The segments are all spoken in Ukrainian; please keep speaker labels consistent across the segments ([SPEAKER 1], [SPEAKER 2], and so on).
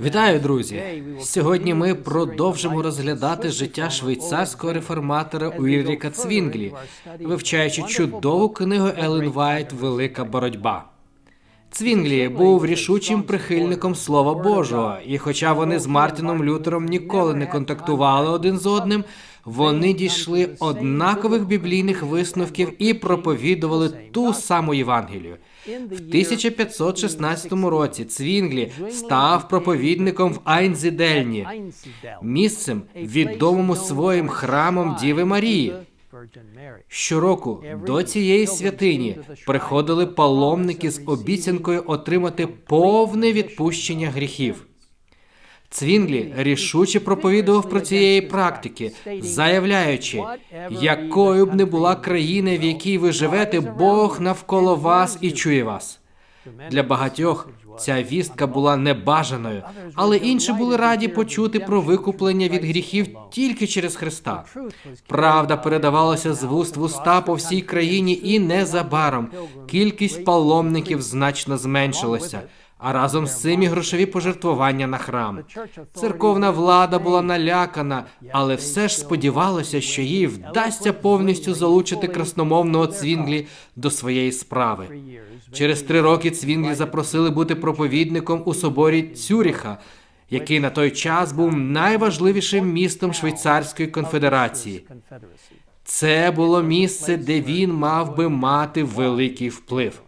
[SPEAKER 1] Вітаю, друзі! Сьогодні ми продовжимо розглядати життя швейцарського реформатора Уільріка Цвінглі, вивчаючи чудову книгу Елен Вайт Велика боротьба. Цвінглі був рішучим прихильником Слова Божого, і хоча вони з Мартіном Лютером ніколи не контактували один з одним, вони дійшли однакових біблійних висновків і проповідували ту саму Євангелію. В 1516 році Цвінглі став проповідником в Айнзідельні, місцем, відомому своїм храмом Діви Марії. Щороку до цієї святині приходили паломники з обіцянкою отримати повне відпущення гріхів. Цвінглі рішуче проповідував про цієї практики, заявляючи, якою б не була країна, в якій ви живете, Бог навколо вас і чує вас. Для багатьох ця вістка була небажаною, але інші були раді почути про викуплення від гріхів тільки через Христа. Правда передавалася з вуст в уста по всій країні, і незабаром кількість паломників значно зменшилася. А разом з цим і грошові пожертвування на храм. Церковна влада була налякана, але все ж сподівалася, що їй вдасться повністю залучити красномовного Цвінглі до своєї справи. Через три роки Цвінглі запросили бути проповідником у соборі Цюріха, який на той час був найважливішим містом Швейцарської конфедерації. Це було місце, де він мав би мати великий вплив.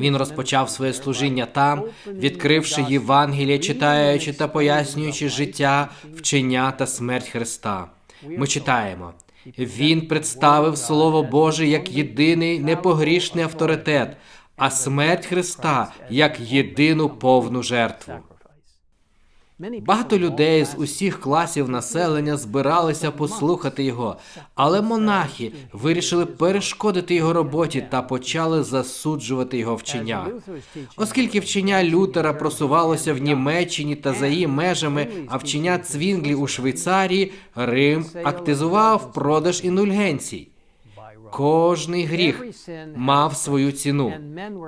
[SPEAKER 1] Він розпочав своє служіння там, відкривши Євангеліє, читаючи та пояснюючи життя, вчення та смерть Христа. Ми читаємо. Він представив Слово Боже як єдиний непогрішний авторитет, а смерть Христа як єдину повну жертву. Багато людей з усіх класів населення збиралися послухати його, але монахи вирішили перешкодити його роботі та почали засуджувати його вчення. Оскільки вчення Лютера просувалося в Німеччині та за її межами, а вчення Цвінглі у Швейцарії, Рим активізував продаж індульгенцій. Кожний гріх мав свою ціну,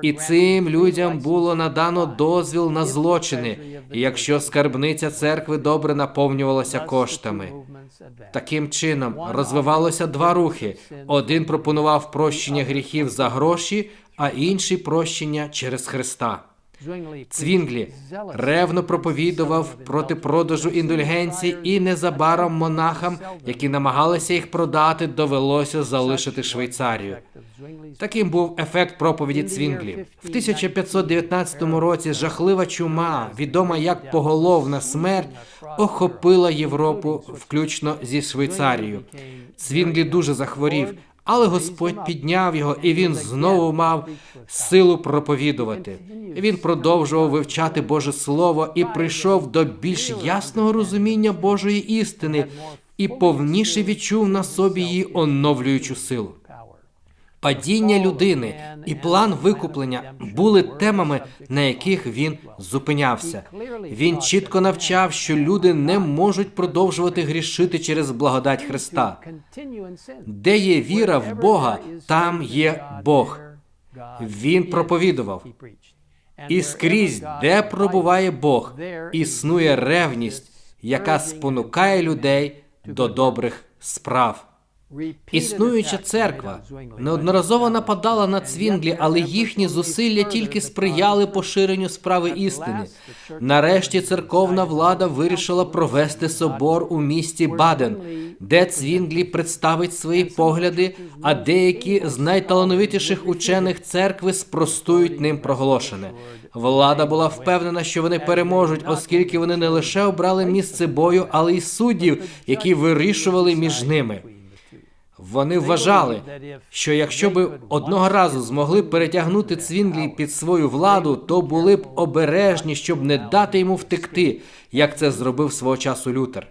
[SPEAKER 1] і цим людям було надано дозвіл на злочини, якщо скарбниця церкви добре наповнювалася коштами. Таким чином розвивалося два рухи: один пропонував прощення гріхів за гроші, а інший прощення через Христа. Цвінглі ревно проповідував проти продажу індульгенцій, і незабаром монахам, які намагалися їх продати, довелося залишити Швейцарію. Таким був ефект проповіді Цвінглі. В 1519 році жахлива чума, відома як поголовна смерть, охопила Європу, включно зі Швейцарією. Цвінглі дуже захворів. Але Господь підняв його, і він знову мав силу проповідувати. Він продовжував вивчати Боже Слово і прийшов до більш ясного розуміння Божої істини і повніше відчув на собі її оновлюючу силу. Падіння людини і план викуплення були темами, на яких він зупинявся. Він чітко навчав, що люди не можуть продовжувати грішити через благодать Христа. Де є віра в Бога, там є Бог. Він проповідував. І скрізь, де пробуває Бог, існує ревність, яка спонукає людей до добрих справ. Існуюча церква неодноразово нападала на цвінглі, але їхні зусилля тільки сприяли поширенню справи істини. Нарешті церковна влада вирішила провести собор у місті Баден, де цвінглі представить свої погляди, а деякі з найталановитіших учених церкви спростують ним проголошене. Влада була впевнена, що вони переможуть, оскільки вони не лише обрали місце бою, але й суддів, які вирішували між ними. Вони вважали, що якщо би одного разу змогли перетягнути Цвінглі під свою владу, то були б обережні, щоб не дати йому втекти, як це зробив свого часу Лютер.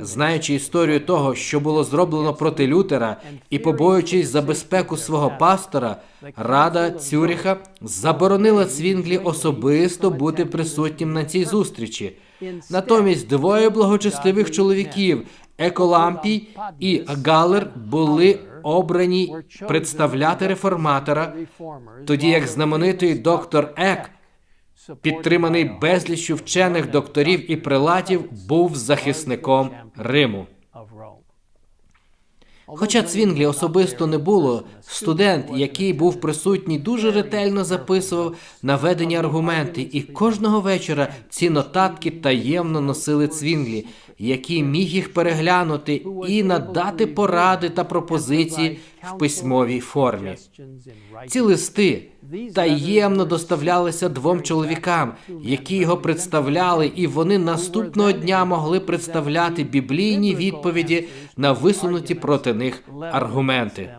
[SPEAKER 1] Знаючи історію того, що було зроблено проти Лютера, і побоюючись за безпеку свого пастора, Рада Цюріха заборонила Цвінглі особисто бути присутнім на цій зустрічі. Натомість двоє благочестивих чоловіків Еколампій і Галер були обрані представляти реформатора, тоді як знаменитий доктор Ек підтриманий безліччю вчених докторів і прилатів, був захисником Риму. Хоча Цвінглі особисто не було, студент, який був присутній, дуже ретельно записував наведені аргументи, і кожного вечора ці нотатки таємно носили Цвінглі, який міг їх переглянути і надати поради та пропозиції в письмовій формі. Ці листи таємно доставлялися двом чоловікам, які його представляли, і вони наступного дня могли представляти біблійні відповіді на висунуті проти них аргументи.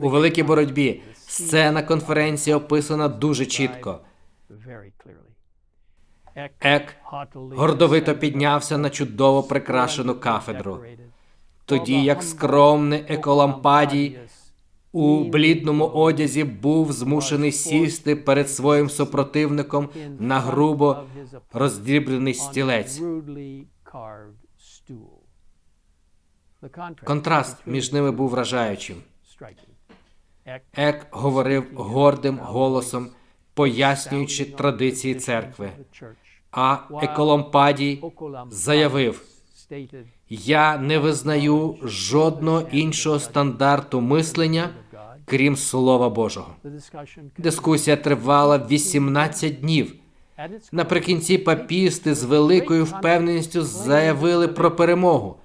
[SPEAKER 1] У великій боротьбі сцена конференції описана дуже чітко. Ек гордовито піднявся на чудово прикрашену кафедру, тоді як скромний еколампадій у блідному одязі був змушений сісти перед своїм супротивником на грубо роздріблений стілець. Контраст між ними був вражаючим. Ек говорив гордим голосом, пояснюючи традиції церкви. А Еколампадій заявив: Я не визнаю жодного іншого стандарту мислення, крім Слова Божого. Дискусія тривала 18 днів. Наприкінці папісти з великою впевненістю заявили про перемогу.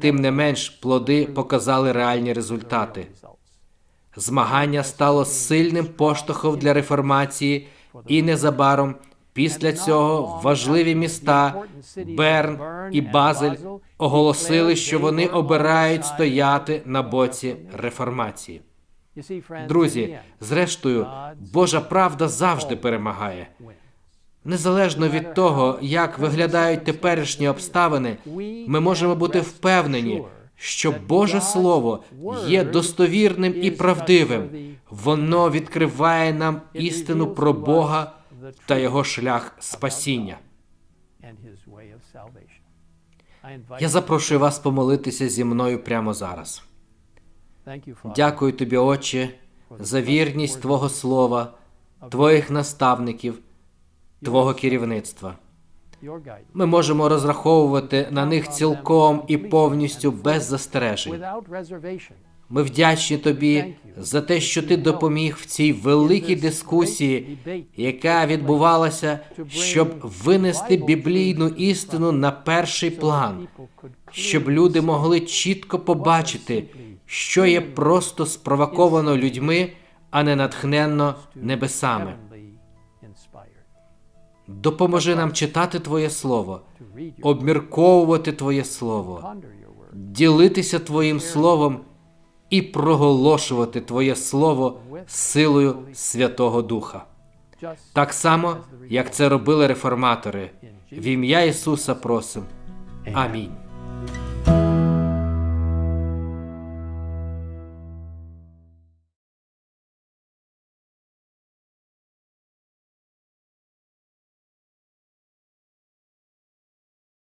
[SPEAKER 1] Тим не менш, плоди показали реальні результати. Змагання стало сильним поштовхом для реформації, і незабаром після цього важливі міста Берн і Базель оголосили, що вони обирають стояти на боці реформації. Друзі, зрештою, Божа правда завжди перемагає. Незалежно від того, як виглядають теперішні обставини, ми можемо бути впевнені, що Боже Слово є достовірним і правдивим. Воно відкриває нам істину про Бога та його шлях спасіння. Я запрошую вас помолитися зі мною прямо зараз. Дякую тобі, Отче, за вірність Твого Слова, Твоїх наставників, Твого керівництва. Ми можемо розраховувати на них цілком і повністю без застережень. Ми вдячні тобі за те, що ти допоміг в цій великій дискусії, яка відбувалася, щоб винести біблійну істину на перший план, щоб люди могли чітко побачити, що є просто спровоковано людьми, а не натхненно небесами. Допоможи нам читати Твоє Слово, обмірковувати Твоє Слово, ділитися Твоїм Словом і проголошувати Твоє Слово силою Святого Духа. Так само, як це робили реформатори. В ім'я Ісуса просим. Амінь.